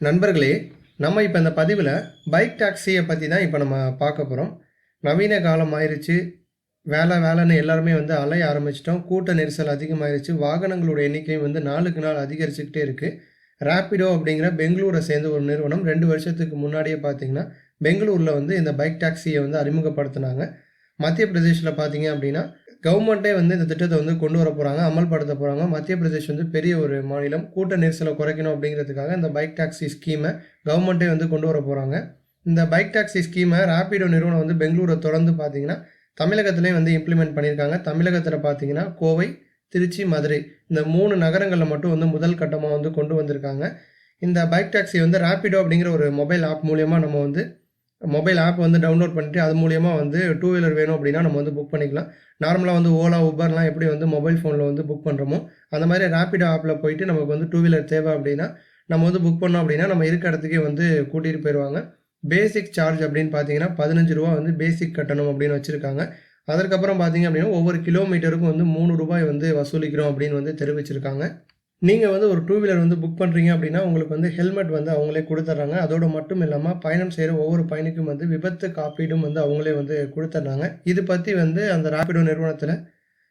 நண்பர்களே நம்ம இப்போ இந்த பதிவில் பைக் டாக்ஸியை பற்றி தான் இப்போ நம்ம பார்க்க போகிறோம் நவீன காலம் ஆயிடுச்சு வேலை வேலைன்னு எல்லாருமே வந்து அலைய ஆரம்பிச்சிட்டோம். கூட்ட நெரிசல் அதிகமாகிருச்சு வாகனங்களோட எண்ணிக்கையும் வந்து நாளுக்கு நாள் அதிகரிச்சுக்கிட்டே இருக்குது ரேப்பிடோ அப்படிங்கிற பெங்களூரை சேர்ந்த ஒரு நிறுவனம் ரெண்டு வருஷத்துக்கு முன்னாடியே பார்த்தீங்கன்னா பெங்களூரில் வந்து இந்த பைக் டாக்ஸியை வந்து அறிமுகப்படுத்தினாங்க. மத்திய பிரதேஷில் பார்த்தீங்க அப்படின்னா கவர்மெண்ட்டே வந்து இந்த திட்டத்தை வந்து கொண்டு வர போகிறாங்க அமல்படுத்த போகிறாங்க மத்திய பிரதேஷ் வந்து பெரிய ஒரு மாநிலம். கூட்ட நெரிசலை குறைக்கணும் அப்படிங்கிறதுக்காக இந்த பைக் டாக்ஸி ஸ்கீமை கவர்மெண்ட்டே வந்து கொண்டு வர போகிறாங்க இந்த பைக் டாக்ஸி ஸ்கீமை ரேப்பிடோ நிறுவனம் வந்து பெங்களூரை தொடர்ந்து பார்த்தீங்கன்னா தமிழகத்துலேயும் வந்து இம்ப்ளிமெண்ட் பண்ணியிருக்காங்க. தமிழகத்தில் பார்த்தீங்கன்னா கோவை திருச்சி மதுரை இந்த மூணு நகரங்களில் மட்டும் வந்து முதல் கட்டமாக வந்து கொண்டு வந்திருக்காங்க. இந்த பைக் டாக்ஸி வந்து ரேப்பிடோ அப்படிங்கிற ஒரு மொபைல் ஆப் மூலியமாக நம்ம வந்து மொபைல் ஆப் வந்து டவுன்லோட் பண்ணிட்டு அது மூலியமாக வந்து டூ வீலர் வேணும் அப்படின்னா நம்ம வந்து புக் பண்ணிக்கலாம். நார்மலாக வந்து ஓலா உபர்லாம் எப்படி வந்து மொபைல் ஃபோனில் வந்து புக் பண்ணுறோமோ அந்த மாதிரி ரேப்பிடோ ஆப்பில் போயிட்டு நமக்கு வந்து டூ வீலர் தேவை அப்படின்னா நம்ம வந்து புக் பண்ணோம் அப்படின்னா நம்ம இருக்க இடத்துக்கே வந்து கூட்டிகிட்டு போயிடுவாங்க பேசிக் சார்ஜ் அப்படின்னு பார்த்தீங்கன்னா பதினஞ்சு ரூபா வந்து பேசிக் கட்டணம் அப்படின்னு வச்சுருக்காங்க. அதற்கப்புறம் பார்த்தீங்க அப்படின்னா ஒவ்வொரு கிலோமீட்டருக்கும் வந்து மூணு ரூபாய் வந்து வசூலிக்கிறோம் அப்படின்னு வந்து தெரிவிச்சிருக்காங்க. நீங்கள் வந்து ஒரு டூ வீலர் வந்து புக் பண்ணுறீங்க அப்படின்னா உங்களுக்கு வந்து ஹெல்மெட் வந்து அவங்களே கொடுத்துட்றாங்க. அதோடு மட்டும் இல்லாமல் பயணம் செய்கிற ஒவ்வொரு பயணிக்கும் வந்து விபத்து காப்பீடும் வந்து அவங்களே வந்து கொடுத்துட்றாங்க. இது பற்றி வந்து அந்த ராபிடோ நிறுவனத்தில்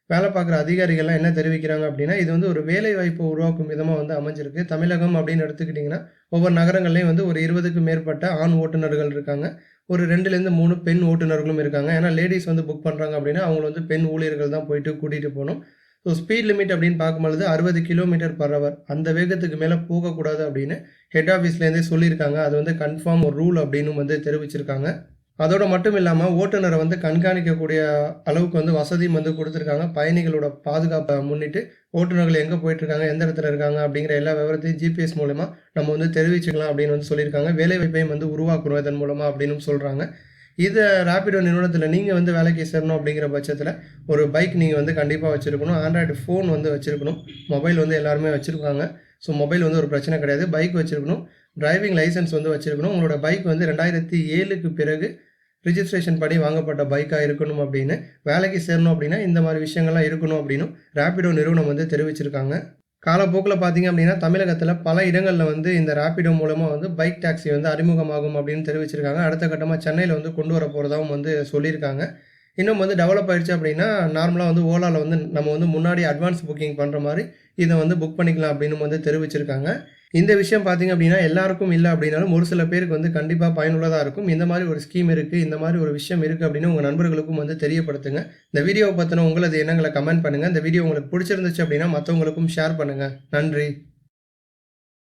வேலை பார்க்குற அதிகாரிகள்லாம் என்ன தெரிவிக்கிறாங்க அப்படின்னா இது வந்து ஒரு வேலை வாய்ப்பை உருவாக்கும் விதமாக வந்து அமைஞ்சிருக்கு. தமிழகம் அப்படின்னு எடுத்துக்கிட்டிங்கன்னா ஒவ்வொரு நகரங்கள்லேயும் வந்து ஒரு இருபதுக்கும் மேற்பட்ட ஆண் ஓட்டுநர்கள் இருக்காங்க. ஒரு ரெண்டுலேருந்து மூணு பெண் ஓட்டுநர்களும் இருக்காங்க. ஏன்னா லேடிஸ் வந்து புக் பண்ணுறாங்க அப்படின்னா அவங்க வந்து பெண் ஊழியர்கள் தான் போயிட்டு கூட்டிகிட்டு போகணும். ஸோ ஸ்பீட் லிமிட் அப்படின்னு பார்க்கும்பொழுது அறுபது கிலோமீட்டர் பர் ஹவர் அந்த வேகத்துக்கு மேலே போகக்கூடாது அப்படின்னு ஹெட் ஆஃபீஸ்லேருந்தே சொல்லியிருக்காங்க. அது வந்து கன்ஃபார்ம் ஒரு ரூல் அப்படின்னு வந்து தெரிவிச்சிருக்காங்க. அதோட மட்டும் இல்லாமல் ஓட்டுநரை வந்து கண்காணிக்கக்கூடிய அளவுக்கு வந்து வசதியும் வந்து கொடுத்துருக்காங்க. பயணிகளோட பாதுகாப்பை முன்னிட்டு ஓட்டுநர்கள் எங்கே போயிட்டுருக்காங்க எந்த இடத்துல இருக்காங்க அப்படிங்கிற எல்லா விவரத்தையும் ஜிபிஎஸ் மூலமாக நம்ம வந்து தெரிவிச்சுக்கலாம் அப்படின்னு வந்து சொல்லியிருக்காங்க. வேலைவாய்ப்பையும் வந்து உருவாக்குறோம் இதன் மூலமாக அப்படின்னு சொல்கிறாங்க இதை ராபிடோ நிறுவனத்தில் நீங்கள் வந்து வேலைக்கு சேரணும் அப்படிங்கிற பட்சத்தில் ஒரு பைக் நீங்கள் வந்து கண்டிப்பாக வச்சுருக்கணும். ஆண்ட்ராய்டு ஃபோன் வந்து வச்சுருக்கணும். மொபைல் வந்து எல்லாருமே வச்சுருக்காங்க. ஸோ மொபைல் வந்து ஒரு பிரச்சனை கிடையாது. பைக் வச்சுருக்கணும். டிரைவிங் லைசன்ஸ் வந்து வச்சுருக்கணும். உங்களோட பைக் வந்து ரெண்டாயிரத்தி ஏழுக்கு பிறகு ரிஜிஸ்ட்ரேஷன் படி வாங்கப்பட்ட பைக்காக இருக்கணும் அப்படின்னு. வேலைக்கு சேரணும் அப்படின்னா இந்த மாதிரி விஷயங்கள்லாம் இருக்கணும் அப்படின்னு ரேபிடோ நிறுவனம் வந்து தெரிவிச்சிருக்காங்க. காலப்போக்கில் பார்த்தீங்க அப்படின்னா தமிழகத்தில் பல இடங்களில் வந்து இந்த ரேப்பிடோ மூலமாக வந்து பைக் டாக்ஸி வந்து அறிமுகமாகும் அப்படின்னு தெரிவிச்சிருக்காங்க. அடுத்த கட்டமாக சென்னையில் வந்து கொண்டு வர போகிறதாவும் வந்து சொல்லியிருக்காங்க. இன்னும் வந்து டெவலப் ஆயிடுச்சு அப்படின்னா நார்மலாக வந்து ஓலாவில் வந்து நம்ம வந்து முன்னாடி அட்வான்ஸ் புக்கிங் பண்ணுற மாதிரி இதை வந்து புக் பண்ணிக்கலாம் அப்படின்னு வந்து தெரிவிச்சிருக்காங்க. இந்த விஷயம் பார்த்தீங்க அப்படின்னா எல்லாருக்கும் இல்லை அப்படின்னாலும் ஒரு சில பேருக்கு வந்து கண்டிப்பாக பயனுள்ளதாக இருக்கும். இந்த மாதிரி ஒரு ஸ்கீம் இருக்குது இந்த மாதிரி ஒரு விஷயம் இருக்குது அப்படின்னு உங்கள் நண்பர்களுக்கும் வந்து தெரியப்படுத்துங்க. இந்த வீடியோவை பற்றின உங்களது எண்ணங்களை கமெண்ட் பண்ணுங்கள் இந்த வீடியோ உங்களுக்கு பிடிச்சிருந்துச்சு அப்படின்னா மற்றவங்களுக்கும் ஷேர் பண்ணுங்கள் நன்றி.